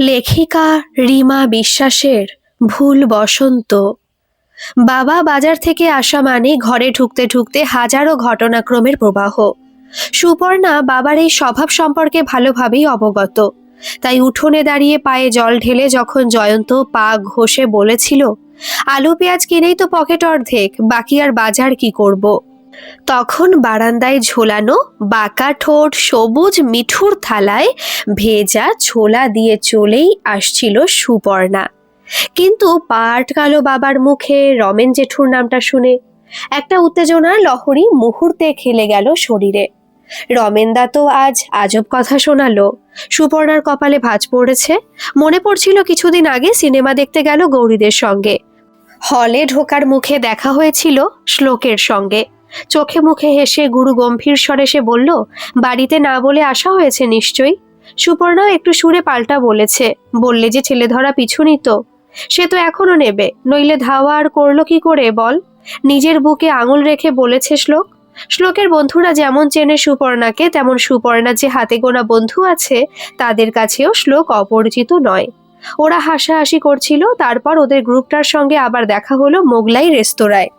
লেখিকা রিমা বিশ্বাসের ভুল বসন্ত। বাবা বাজার থেকে আসা মানে ঘরে ঢুকতে ঢুকতে হাজারো ঘটনাক্রমের প্রবাহ। সুপর্ণা বাবার এই স্বভাব সম্পর্কে ভালোভাবেই অবগত। তাই উঠোনে দাঁড়িয়ে পায়ে জল ঢেলে যখন জয়ন্ত পা ঘষে বলেছিল, আলু পেঁয়াজ কিনেই তো পকেট অর্ধেক, বাকি আর বাজার কি করব। তখন বারান্দায় ঝোলানো বাঁকা ঠোঁট সবুজ মিঠুর থালায় ভেজা ছোলা দিয়ে চলেই আসছিল সুপর্ণা। কিন্তু পাট কালো বাবার মুখে রমেন জেঠুর নামটা শুনে একটা উত্তেজনার লহরী মুহূর্তে খেলে গেল শরীরে। রমেনদা তো আজ আজব কথা শোনালো। সুপর্ণার কপালে ভাঁজ পড়েছে। মনে পড়ছিল কিছুদিন আগে সিনেমা দেখতে গেল গৌরীদের সঙ্গে। হলে ঢোকার মুখে দেখা হয়েছিল শ্লোকের সঙ্গে। চোখে মুখে হেসে গুরু গম্ভীর স্বরে সে বলল, বাড়িতে না বলে আসা হয়েছে নিশ্চয়ই? সুপর্ণাও একটু সুরে পাল্টা বলেছে, বললে যে ছেলে ধরা পিছু নিত সে তো এখনও নেবে, নইলে ধাওয়া আর করল কি করে বল? নিজের বুকে আঙুল রেখে বলেছে শ্লোক। শ্লোকের বন্ধুরা যেমন চেনে সুপর্ণাকে, তেমন সুপর্ণার যে হাতে গোনা বন্ধু আছে, তাদের কাছেও শ্লোক অপরিচিত নয়। ওরা হাসাহাসি করছিল, তারপর ওদের গ্রুপটার সঙ্গে আবার দেখা হলো মোগলাই রেস্তোরাঁয়।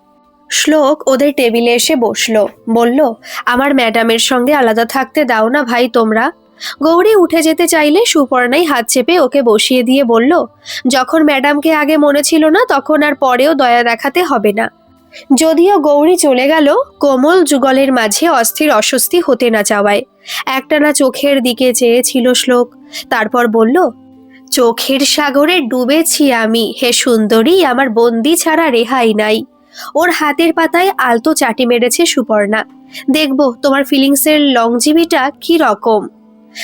শ্লোক ওদের টেবিলে এসে বসল। বলল, আমার ম্যাডামের সঙ্গে আলাদা থাকতে দাও না ভাই তোমরা। গৌরী উঠে যেতে চাইলে সুপর্ণাই হাত চেপে ওকে বসিয়ে দিয়ে বলল, যখন ম্যাডামকে আগে মনে ছিল না, তখন আর পরেও দয়া দেখাতে হবে না। যদিও গৌরী চলে গেল, কোমল যুগলের মাঝে অস্থির অস্বস্তি হতে না চাওয়ায়। একটানা চোখের দিকে চেয়েছিল শ্লোক, তারপর বলল, চোখের সাগরে ডুবেছি আমি, হে সুন্দরী, আমার বন্দি ছাড়া রেহাই নাই। ওর হাতের পাতায় আলতো চাটি মেরেছে সুপর্ণা। দেখব তোমার ফিলিংসের লংজিভিটা কি রকম।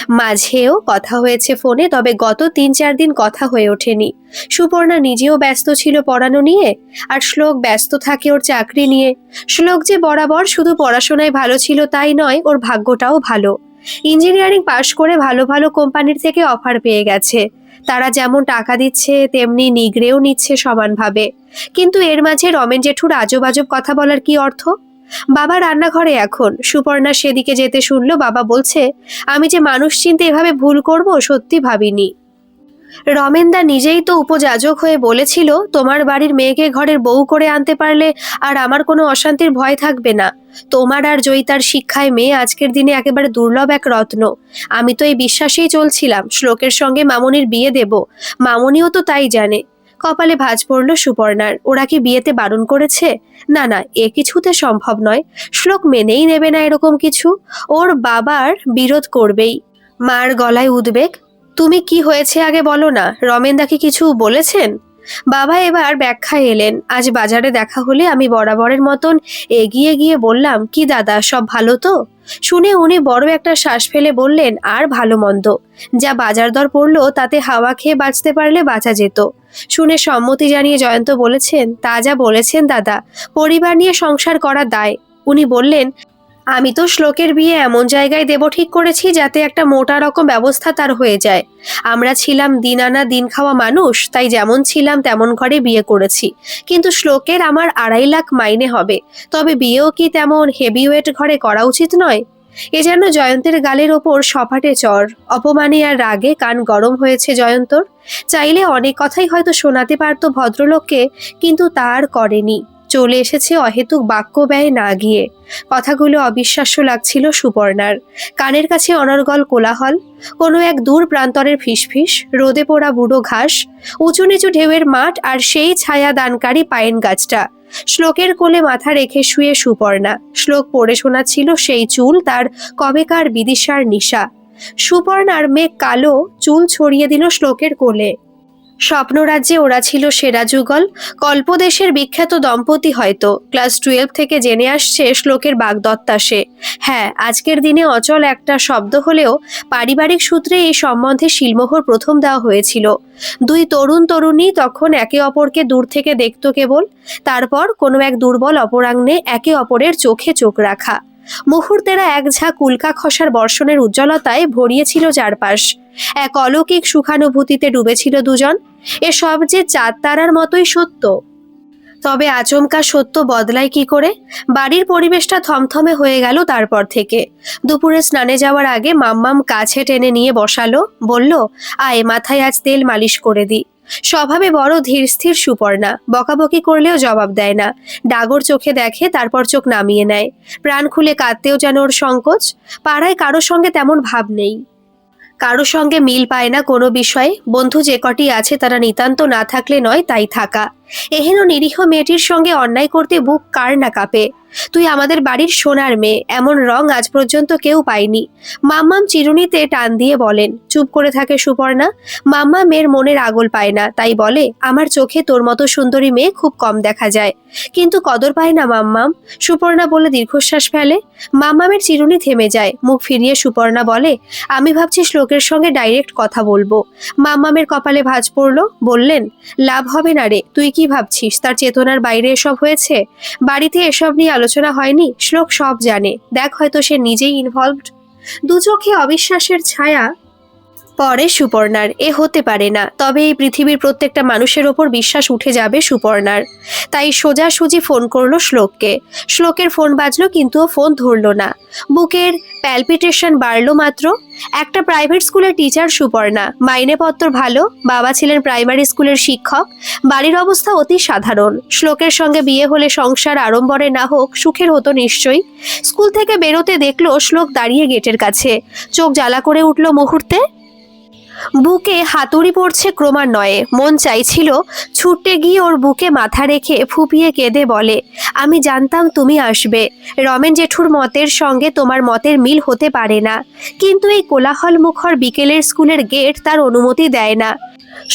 মাঝেও কথা হয়েছে ফোনে, তবে গত তিন চার দিন কথা হয়ে ওঠেনি। সুপর্ণা নিজেও ব্যস্ত ছিল পড়ানো নিয়ে, আর শ্লোক ব্যস্ত থাকে ওর চাকরি নিয়ে। শ্লোক যে বরাবর শুধু পড়াশোনায় ভালো ছিল তাই নয়, ওর ভাগ্যটাও ভালো। ইঞ্জিনিয়ারিং পাশ করে ভালো ভালো কোম্পানির থেকে অফার পেয়ে গেছে। তারা যেমন টাকা দিচ্ছে, তেমনি নিগড়েও নিচ্ছে সমানভাবে। কিন্তু এর মাঝে রমেন জেঠুর আজব আজব কথা বলার কি অর্থ? বাবা রান্নাঘরে এখন। সুপর্ণা সেদিকে যেতে শুনলো, বাবা বলছে, আমি যে মানুষ চিনতে এভাবে ভুল করব, সত্যি ভাবিনি। রমেনদা নিজেই তো উপযাজক হয়ে বলেছিল, তোমার বাড়ির মেয়েকে ঘরের বউ করে আনতে পারলে আর আমার কোনো অশান্তির ভয় থাকবে না। তোমার আর জয়িতার শিক্ষায় মেয়ে আজকের দিনে একেবারে দুর্লভ এক রত্ন। আমি তো এই বিশ্বাসেই চলছিলাম, শ্লোকের সঙ্গে মামনির বিয়ে দেব। মামনিও তো তাই জানে। কপালে ভাঁজ পড়ল সুপর্ণার। ওরা কি বিয়েতে বারণ করেছে? না না, এ কিছুতে সম্ভব নয়। শ্লোক মেনেই নেবে না এরকম কিছু। ওর বাবার বিরোধ করবেই। মার গলায় উদ্বেগ তুমি কি হয়েছে আগে বলো না? রমেনদা কি কিছু বলেছেন? বাবা এবার ব্যাখ্যায় এলেন। আজ বাজারে দেখা হলে আমি বরাবরের মতন এগিয়ে গিয়ে বললাম, কি দাদা, সব ভালো তো? শুনে উনি বড় একটা শ্বাস ফেলে বললেন, আর ভালো মন্দ। যা বাজার দর পড়ল, তাতে হাওয়া খেয়ে বাঁচতে পারলে বাঁচা যেত। শুনে সম্মতি জানিয়ে জয়ন্ত বলেছেন, তা যা বলেছেন দাদা। পরিবার নিয়ে সংসার করা দায়। উনি বললেন আমি তো শ্লোকের বিয়ে এমন জায়গায় দেব ঠিক করেছি যাতে একটা মোটা রকম ব্যবস্থা তার হয়ে যায়। আমরা ছিলাম দিন আনা দিন খাওয়া মানুষ, তাই যেমন ছিলাম তেমন ঘরে বিয়ে করেছি। কিন্তু শ্লোকের আমার আড়াই লাখ মাইনে হবে। তবে বিয়েও কি তেমন হেভিওয়েট ঘরে করা উচিত নয়? এ যেন জয়ন্তের গালের ওপর সপাটে চর। অপমানে আর রাগে কান গরম হয়েছে জয়ন্তর। চাইলে অনেক কথাই হয়তো শোনাতে পারত ভদ্রলোককে, কিন্তু তার করেনি। চলে এসেছে অহেতুক বাক্য ব্যয় না গিয়ে। কথাগুলো অবিশ্বাস্য লাগছিল সুপর্ণার। কানের কাছে অনর্গল কোলাহল, কোনো এক দূর প্রান্তরের ফিসফিস, রোদে পোড়া বুড়ো ঘাস, উঁচু নিচু ঢেউয়ের মাঠ আর সেই ছায়া দানকারী পায়েন গাছটা। শ্লোকের কোলে মাথা রেখে শুয়ে সুপর্ণা। শ্লোক পড়ে শোনাচ্ছিল সেই চুল তার কবেকার বিদিশার নিশা। সুপর্ণার মেঘ কালো, চুল ছড়িয়ে দিল শ্লোকের কোলে। স্বপ্নরাজ্যে ওরা ছিল সেরা যুগল। কল্পদেশের বিখ্যাত দম্পতি হয়তো। ক্লাস টুয়েলভ থেকে জেনে আসছে শ্লোকের বাগদত্তা সে। হ্যাঁ আজকের দিনে অচল একটা শব্দ হলেও পারিবারিক সূত্রে এই সম্বন্ধে শিলমোহর প্রথম দেওয়া হয়েছিল। দুই তরুণ তরুণী তখন একে অপরকে দূর থেকে দেখত কেবল। তারপর কোনো এক দুর্বল অপরাঙ্গনে একে অপরের চোখে চোখ রাখা। মুহূর্তেরা এক ঝাঁক উল্কা খসার বর্ষণের উজ্জ্বলতায় ভরিয়েছিল চারপাশ। এক অলৌকিক সুখানুভূতিতে ডুবেছিল দুজন। এ সব যে চাঁদ তারার মতোই সত্য। তবে আচমকা সত্য বদলায় কি করে? বাড়ির পরিবেশটা থমথমে হয়ে গেল তারপর থেকে। দুপুরে স্নানে যাওয়ার আগে মাম্মাম কাছে টেনে নিয়ে বসালো, বলল, আয়, মাথায় আজ তেল মালিশ করে দি। স্বভাবে বড় ধীর স্থির সুপর্ণা। বকাবকি করলেও জবাব দেয় না। ডাগর চোখে দেখে, তারপর চোখ নামিয়ে নেয়। প্রাণ খুলে কাঁদতেও যেন ওর সংকোচ। পাড়ায় কারোর সঙ্গে তেমন ভাব নেই। কারও সঙ্গে মিল পায় না কোনো বিষয়ে। বন্ধু যে কটি আছে, তারা নিতান্ত না থাকলে নয় তাই থাকা। এহেন নিরীহ মেয়েটির সঙ্গে অন্যায় করতে বুক কার না কাঁপে। তুই আমাদের বাড়ির সোনার মেয়ে, এমন রং আজ পর্যন্ত কেউ পায়নি। মাম্মাম চিরুনিতে টান দিয়ে বলেন, চুপ করে থাকে সুপর্ণা। মাম্মা মেয়ের মনের আগল পায় না, তাই বলে, আমার চোখে তোর মতো সুন্দরী মেয়ে খুব কম দেখা যায়। কিন্তু কদর পায় না মাম্মাম। সুপর্ণা বলে দীর্ঘশ্বাস ফেলে। মাম্মামের চিরুনি থেমে যায়। মুখ ফিরিয়ে সুপর্ণা বলে, আমি ভাবছি শ্লোকের সঙ্গে ডাইরেক্ট কথা বলব। মাম্মামের কপালে ভাঁজ পড়ল, বললেন, লাভ হবে না রে, তুই কি ভাবছিস? তার চেতনার বাইরে এসব হয়েছে? বাড়িতে এসব নিয়ে আলোচনা হয়নি শ্লোক সব জানে। দেখ হয়তো সে নিজেই ইনভলভড দু চোখে অবিশ্বাসের ছায়া পরে সুপর্ণার। এ হতে পারে না, তবে এই পৃথিবীর প্রত্যেকটা মানুষের ওপর বিশ্বাস উঠে যাবে সুপর্ণার। তাই সোজাসুজি ফোন করল শ্লোককে। শ্লোকের ফোন বাজলো কিন্তু ফোন ধরলো না। বুকের প্যালপিটেশন বাড়লো মাত্র। একটা প্রাইভেট স্কুলের টিচার সুপর্ণা। মাইনেপত্র ভালো, বাবা ছিলেন প্রাইমারি স্কুলের শিক্ষক। বাড়ির অবস্থা অতি সাধারণ। শ্লোকের সঙ্গে বিয়ে হলে সংসার আড়ম্বরে না হোক, সুখের হতো নিশ্চয়ই। স্কুল থেকে বেরোতে দেখল শ্লোক দাঁড়িয়ে গেটের কাছে। চোখ জ্বালা করে উঠল মুহূর্তে। বুকে হাতুড়ি পড়ছে ক্রমান্বয়ে। মন চাইছিল ছুটে গিয়ে ওর বুকে মাথা রেখে ফুপিয়ে কেঁদে বলে, আমি জানতাম তুমি আসবে। রমেন জেঠুর মতের সঙ্গে তোমার মতের মিল হতে পারে না। কিন্তু এই কোলাহল মুখর বিকেলের স্কুলের গেট তার অনুমতি দেয় না।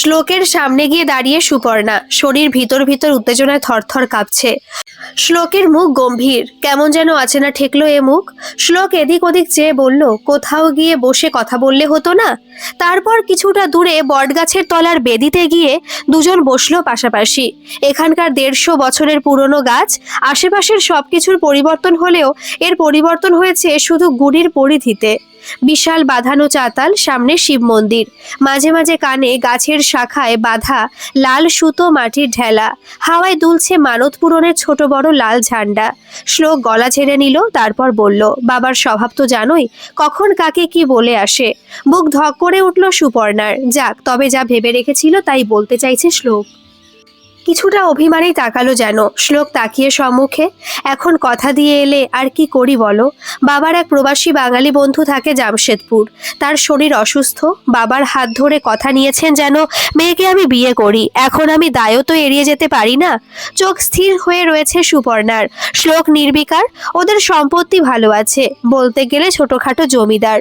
শ্লোকের সামনে গিয়ে দাঁড়িয়ে সুপর্ণা, শরীর ভিতর ভিতর উত্তেজনায় থরথর কাঁপছে। শ্লোকের মুখ গম্ভীর, কেমন যেন আছে না ঠেকলো এ মুখ। শ্লোক এদিক ওদিক চেয়ে বলল, কোথাও গিয়ে বসে কথা বললে হতো না? তারপর কিছুটা দূরে বটগাছের তলার বেদিতে গিয়ে দুজন বসল পাশাপাশি। এখানকার দেড়শো বছরের পুরনো গাছ, আশেপাশের সবকিছুর পরিবর্তন হলেও এর পরিবর্তন হয়েছে শুধু গুড়ির পরিধিতে। বিশাল বাঁধানো চাতাল সামনে শিব মন্দির। মাঝে মাঝে কানে গাছের শাখায় বাঁধা লাল সুতো মাটির ঢেলা। হাওয়ায় দুলছে মানত পূরণের ছোট বড় লাল ঝান্ডা। শ্লোক গলা ছেড়ে নিল, তারপর বলল, বাবার স্বভাব তো জানোই, কখন কাকে কি বলে আসে? বুক ধক করে উঠল সুপর্ণার। যাক, তবে যা ভেবে রেখেছিল তাই বলতে চাইছে শ্লোক। কিছুটা অভিমানেই তাকালো যেন শ্লোক তাকিয়ে সম্মুখে। এখন কথা দিয়ে এলে আর কি করি বলো? বাবার এক প্রবাসী বাঙালি বন্ধু থাকে জামশেদপুর। তার শরীর অসুস্থ। বাবার হাত ধরে কথা নিয়েছেন যেন, মেয়েকে আমি বিয়ে করি, এখন আমি দায়ও তো এড়িয়ে যেতে পারি না? চোখ স্থির হয়ে রয়েছে সুপর্ণার। শ্লোক নির্বিকার, ওদের সম্পত্তি ভালো আছে। বলতে গেলে ছোটখাটো জমিদার।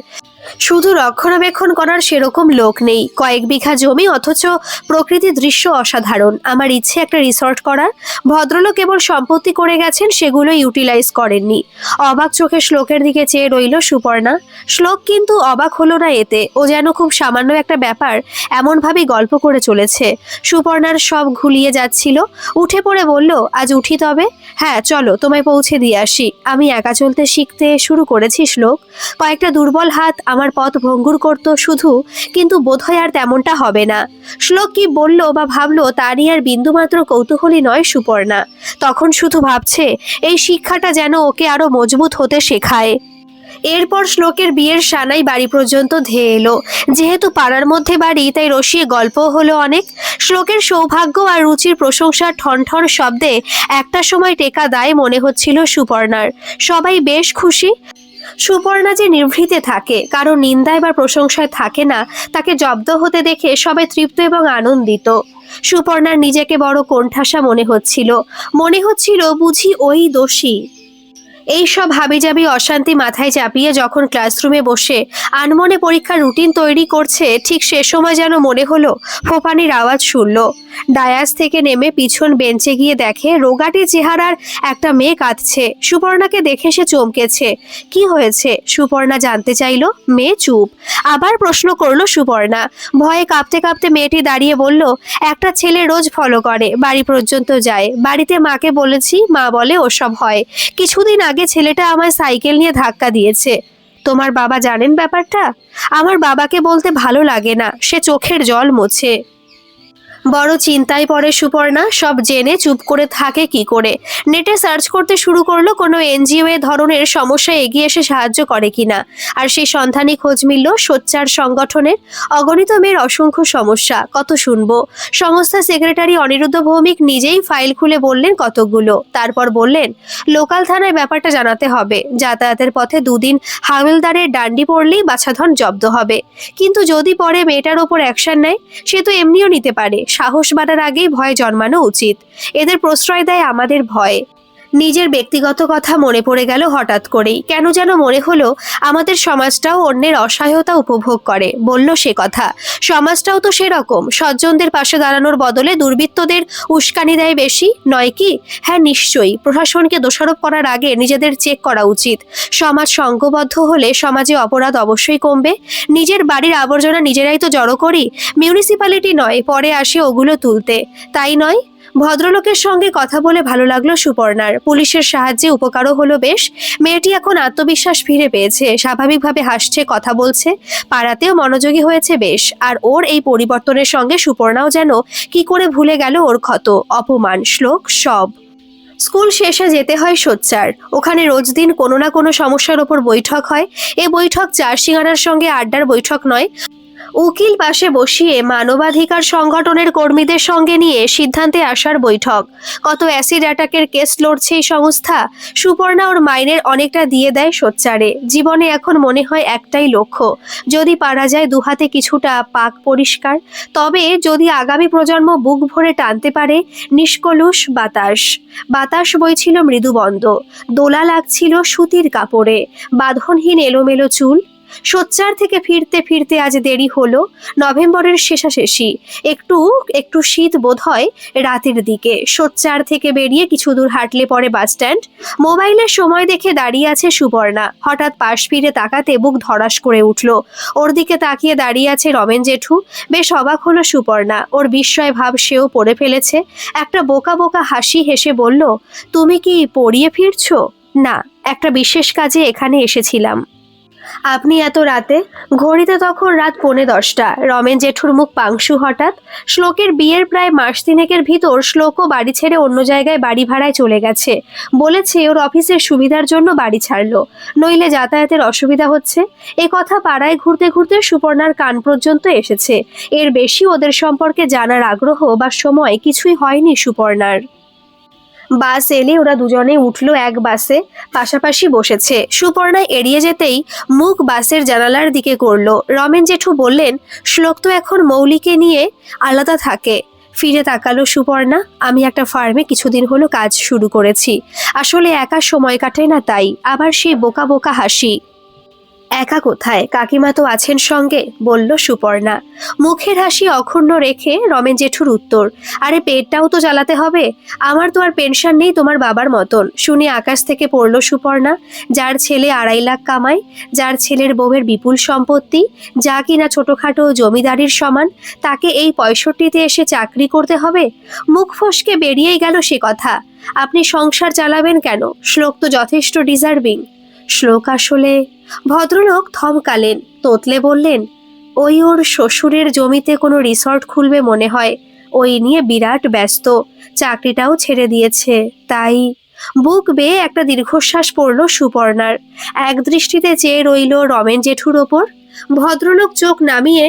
শুধু রক্ষণাবেক্ষণ করার সেরকম লোক নেই। কয়েক বিঘা জমি, অথচ প্রকৃতি দৃশ্য অসাধারণ। আমার ইচ্ছে একটা রিসর্ট করার। ভদ্রলোক কেবল সম্পত্তি করে গেছেন সেগুলো ইউটিলাইজ করেননি। অবাক চোখে শ্লোকের দিকে চেয়ে রইল সুপর্ণা। শ্লোক কিন্তু অবাক হলো না এতে। ও যেন খুব সামান্য একটা ব্যাপার এমনভাবেই গল্প করে চলেছে। সুপর্ণার সব ঘুলিয়ে যাচ্ছিল। উঠে পড়ে বলল, আজ উঠি তবে? হ্যাঁ চলো, তোমায় পৌঁছে দিয়ে আসি। আমি একা চলতে শিখতে শুরু করেছি শ্লোক। কয়েকটা দুর্বল হাত আমার পথ ভঙ্গুর করত শুধু, কিন্তু বোধহয় আর তেমনটা হবে না। শ্লোক কি বলল বা ভাবলো, তা নিয়ে আর বিন্দুমাত্র কৌতূহলী নয় সুপর্ণা। তখন শুধু ভাবছে, এই শিক্ষাটা যেন ওকে আরও মজবুত হতে শেখায়। এরপর শ্লোকের বিয়ের সানাই বাড়ি পর্যন্ত ধেয়ে এলো। যেহেতু পাড়ার মধ্যে বাড়ি, তাই রসিয়ে গল্প হলো অনেক। শ্লোকের সৌভাগ্য আর রুচির প্রশংসার ঠন ঠন শব্দে একটা সময় টেকা দায় মনে হচ্ছিল সুপর্ণার। সবাই বেশ খুশি। সুপর্ণা যে নিভৃতে থাকে, কারও নিন্দায় বা প্রশংসায় থাকে না, তাকে জব্দ হতে দেখে সবাই তৃপ্ত এবং আনন্দিত। সুপর্ণার নিজেকে বড় কোণঠাসা মনে হচ্ছিল। মনে হচ্ছিল বুঝি ওই দোষী। এই সব হাবিজাবি অশান্তি মাথায় চাপিয়ে যখন ক্লাসরুমে বসে আনমনে পরীক্ষার রুটিন তৈরি করছে, ঠিক সে সময় যেন মনে হলো ফোপানির আওয়াজ শুনল। ডায়াস থেকে নেমে পিছন বেঞ্চে গিয়ে দেখে রোগাটি চেহারার একটা মেয়ে কাঁদছে। সুপর্ণাকে দেখে সে চমকেছে। কি হয়েছে? সুপর্ণা জানতে চাইলো। মেয়ে, চুপ। আবার প্রশ্ন করল সুপর্ণা। ভয়ে কাঁপতে কাঁপতে মেয়েটি দাঁড়িয়ে বলল, একটা ছেলে রোজ ফলো করে, বাড়ি পর্যন্ত যায়। বাড়িতে মাকে বলেছি, মা বলে ওসব হয়। কিছুদিন আগে ছেলেটা আমায় সাইকেল নিয়ে ধাক্কা দিয়েছে। তোমার বাবা জানেন ব্যাপারটা? আমার বাবাকে বলতে ভালো লাগে না, সে চোখের জল মোছে। বড় চিন্তায় পড়ে সুপর্ণা, সব জেনে চুপ করে থাকে কি করে? নেটে সার্চ করতে শুরু করল, কোনো এনজিও এ ধরনের সমস্যা এগিয়ে এসে সাহায্য করে কিনা। আর সেই সন্ধানী খোঁজ মিলল সোচ্চার সংগঠনের অগণিত মেয়ের অসংখ্য সমস্যা। কত শুনব? সংস্থা সেক্রেটারি অনিরুদ্ধ ভৌমিক নিজেই ফাইল খুলে বললেন কতগুলো তারপর বললেন, লোকাল থানায় ব্যাপারটা জানাতে হবে। যাতায়াতের পথে দুদিন হাওলদারের ডান্ডি পড়লেই বাছাধন জব্দ হবে। কিন্তু যদি পরে মেয়েটার ওপর অ্যাকশন নেয়, সে তো এমনিও নিতে পারে। সাহস বাড়ার আগেই ভয় জন্মানো উচিত। এদের প্রশ্রয় দেয় আমাদের ভয়। নিজের ব্যক্তিগত কথা মনে পড়ে গেল হঠাৎ করেই। কেন যেন মনে হলো, আমাদের সমাজটাও অন্যের অসহায়তা উপভোগ করে। বলল সে কথা। সমাজটাও তো সেরকম। সজ্জনদের পাশে দাঁড়ানোর বদলে দুর্বৃত্তদের উস্কানি দেয় বেশি। নয় কি? হ্যাঁ নিশ্চয়ই। প্রশাসনকে দোষারোপ করার আগে নিজেদের চেক করা উচিত। সমাজ সংঘবদ্ধ হলে সমাজে অপরাধ অবশ্যই কমবে। নিজের বাড়ির আবর্জনা নিজেরাই তো জড়ো করি। মিউনিসিপ্যালিটি নয়, পরে আসে ওগুলো তুলতে। তাই নয়? ভদ্রলোকের সঙ্গে কথা বলে ভালো লাগল সুপর্ণার। পুলিশের সাহায্যে উপকারও হলো বেশ। মেয়েটি এখন আত্মবিশ্বাস ফিরে পেয়েছে, স্বাভাবিকভাবে হাসছে, কথা বলছে, পাড়াতেও মনোযোগী হয়েছে বেশ। আর ওর এই পরিবর্তনের সঙ্গে সুপর্ণাও যেন কি করে ভুলে গেল ওর ক্ষত, অপমান, শ্লোক সব। স্কুল শেষে যেতে হয় সোচ্চার। ওখানে রোজ দিন কোনো না কোনো সমস্যার ওপর বৈঠক হয়। এ বৈঠক চার সিঙ্গারার সঙ্গে আড্ডার বৈঠক নয় উকিল পাশে বসিয়ে মানবাধিকার সংগঠনের কর্মীদের সঙ্গে নিয়ে সিদ্ধান্তে আসার বৈঠক। কত অ্যাসিড অ্যাটাকের কেস লড়ছে এই সংস্থা, সুপর্ণা ওর মাইনের অনেকটা দিয়ে দেয় সোচ্চারে। জীবনে এখন মনে হয় একটাই লক্ষ্য, যদি পারা যায় দুহাতে কিছুটা পাক পরিষ্কার। তবে যদি আগামী প্রজন্ম বুক ভরে টানতে পারে, নিষ্কলুষ বাতাস। বাতাস বইছিল মৃদুবন্ধ, দোলা লাগছিল সুতির কাপড়ে, বাঁধনহীন এলোমেলো চুল সোচ্চার থেকে ফিরতে ফিরতে আজ দেরি হলো। নভেম্বরের শেষাশেষি। একটু একটু শীত বোধ হয় রাতের দিকে। সোচ্চার থেকে বেরিয়ে কিছু দূর হাঁটলে পরে বাসস্ট্যান্ড মোবাইলের সময় দেখে দাঁড়িয়ে আছে সুবর্ণা। হঠাৎ পাশ ফিরে তাকাতে বুক ধরাস করে উঠল। ওর দিকে তাকিয়ে দাঁড়িয়ে আছে রমেন জেঠু। বেশ অবাক হলো সুপর্ণা ওর বিস্ময় ভাব সেও পড়ে ফেলেছে। একটা বোকা বোকা হাসি হেসে বলল, তুমি কি পড়িয়ে ফিরছো? না, একটা বিশেষ কাজে এখানে এসেছিলাম। আপনি এত রাতে? ঘড়িতে তখন রাত পৌনে দশটা। রমেন জেঠুর মুখ পাংশু হঠাৎ। শ্লোকের বিয়ের প্রায় মাস তিনেকের ভিতর শ্লোকও বাড়ি ছেড়ে অন্য জায়গায় বাড়ি ভাড়ায় চলে গেছে। বলেছে ওর অফিসের সুবিধার জন্য বাড়ি ছাড়লো। নইলে যাতায়াতের অসুবিধা হচ্ছে। এ কথা পাড়ায় ঘুরতে ঘুরতে সুপর্ণার কান পর্যন্ত এসেছে। এর বেশি ওদের সম্পর্কে জানার আগ্রহ বা সময় কিছুই হয়নি সুপর্ণার। বাস এলে ওরা দুজনে উঠল এক বাসে, পাশাপাশি বসেছে। সুপর্ণা এড়িয়ে যেতেই মুখ বাসের জানালার দিকে করল। রমেন জেঠু বললেন, শ্লোক তো এখন মৌলিকে নিয়ে আলাদা থাকে। ফিরে তাকালো সুপর্ণা, আমি একটা ফার্মে কিছুদিন হলো কাজ শুরু করেছি। আসলে একা সময় কাটে না তাই। আবার সেই বোকা বোকা হাসি। একা কোথায়? কাকিমা তো আছেন সঙ্গে, বলল সুপর্ণা। মুখের হাসি অক্ষুণ্ণ রেখে রমেন জেঠুর উত্তর, আরে পেটটাও তো চালাতে হবে। আমার তো আর পেনশন নেই তোমার বাবার মতন। শুনে আকাশ থেকে পড়ল সুপর্ণা, যার ছেলে আড়াই লাখ কামায়, যার ছেলের বউয়ের বিপুল সম্পত্তি, যা কিনা ছোটখাটো জমিদারির সমান, তাকে এই পঁয়ষট্টিতে এসে চাকরি করতে হবে? মুখ ফসকে বেরিয়েই গেল সে কথা। আপনি সংসার চালাবেন কেন? শ্লোক তো যথেষ্ট ডিজার্ভিং। শ্লোক আসলে ভদ্রলোক থমকালেন, তোতলে বললেন, ওই ওর শ্বশুরের জমিতে কোনো রিসর্ট খুলবে মনে হয়। ওই নিয়ে বিরাট ব্যস্ত, চাকরিটাও ছেড়ে দিয়েছে। তাই বুক বেয়ে একটা দীর্ঘশ্বাস পড়ল সুপর্ণার। এক দৃষ্টিতে চেয়ে রইল রমেন জেঠুর ওপর। ভদ্রলোক চোখ নামিয়ে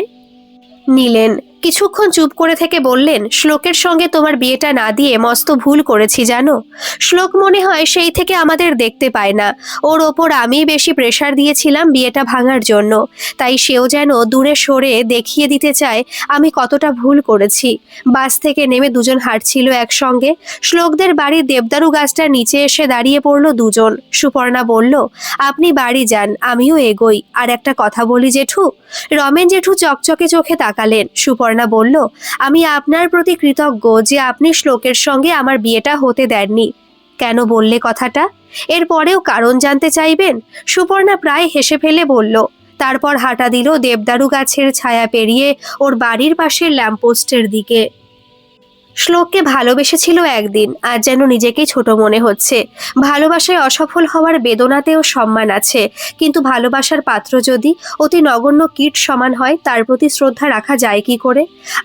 নিলেন কিছুক্ষণ চুপ করে থেকে বললেন, শ্লোকের সঙ্গে তোমার বিয়েটা না দিয়ে মস্ত ভুল করেছি, জানো? শ্লোক মনে হয় সেই থেকে আমাদের দেখতে পায় না। ওর ওপর আমি বেশি প্রেশার দিয়েছিলাম বিয়েটা ভাঙার জন্য। তাই সেও যেন দূরে সরে দেখিয়ে দিতে চায়, আমি কতটা ভুল করেছি। বাস থেকে নেমে দুজন হাঁটছিল একসঙ্গে। শ্লোকদের বাড়ির দেবদারু গাছটার নিচে এসে দাঁড়িয়ে পড়ল দুজন। সুপর্ণা বলল, আপনি বাড়ি যান, আমিও এগোই। আর একটা কথা বলি জেঠু। রমেন জেঠু চকচকে চোখে তাকালেন। সুপর্ণা বলল, আমি আপনার প্রতি কৃতজ্ঞ যে আপনি শ্লোকের সঙ্গে আমার বিয়েটা হতে দেননি। কেন বললে কথাটা? এরপরেও কারণ জানতে চাইবেন? সুপর্ণা প্রায় হেসে ফেলে বলল, তারপর হাঁটা দিল দেবদারু গাছের ছায়া পেরিয়ে ওর বাড়ির পাশের ল্যাম্পপোস্টের দিকে। শ্লোককে ভালোবেসেছিল একদিন, আর যেন নিজেকেই ছোট মনে হচ্ছে। ভালোবাসায় অসফল হওয়ার বেদনাতেও সম্মান আছে, কিন্তু ভালোবাসার পাত্র যদি অতি নগণ্য কীট সমান হয়, তার প্রতি শ্রদ্ধা রাখা যায় কি করে?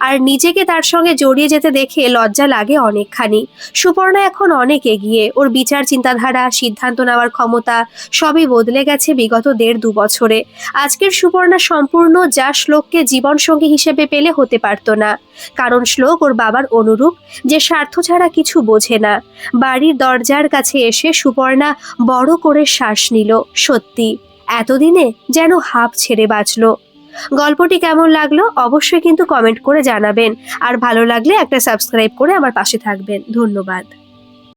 আর নিজেকে তার সঙ্গে জড়িয়ে যেতে দেখে লজ্জা লাগে অনেকখানি। সুপর্ণা এখন অনেক এগিয়ে, ওর বিচার চিন্তাধারা, সিদ্ধান্ত নেওয়ার ক্ষমতা সবই বদলে গেছে বিগত দেড় দু বছরে। আজকের সুপর্ণা সম্পূর্ণ যা শ্লোককে জীবনসঙ্গী হিসেবে পেলে হতে পারতো না, কারণ শ্লোক ওর বাবার অনুরূপ যে স্বার্থ ছাড়া কিছু বোঝে না। বাড়ির দরজার কাছে এসে সুপর্ণা বড় করে শ্বাস নিল, সত্যি, এতদিনে যেন হাফ ছেড়ে বাঁচল। গল্পটি কেমন লাগল অবশ্যই কিন্তু কমেন্ট করে জানাবেন। আর ভালো লাগলে একটা সাবস্ক্রাইব করে আমার পাশে থাকবেন। ধন্যবাদ।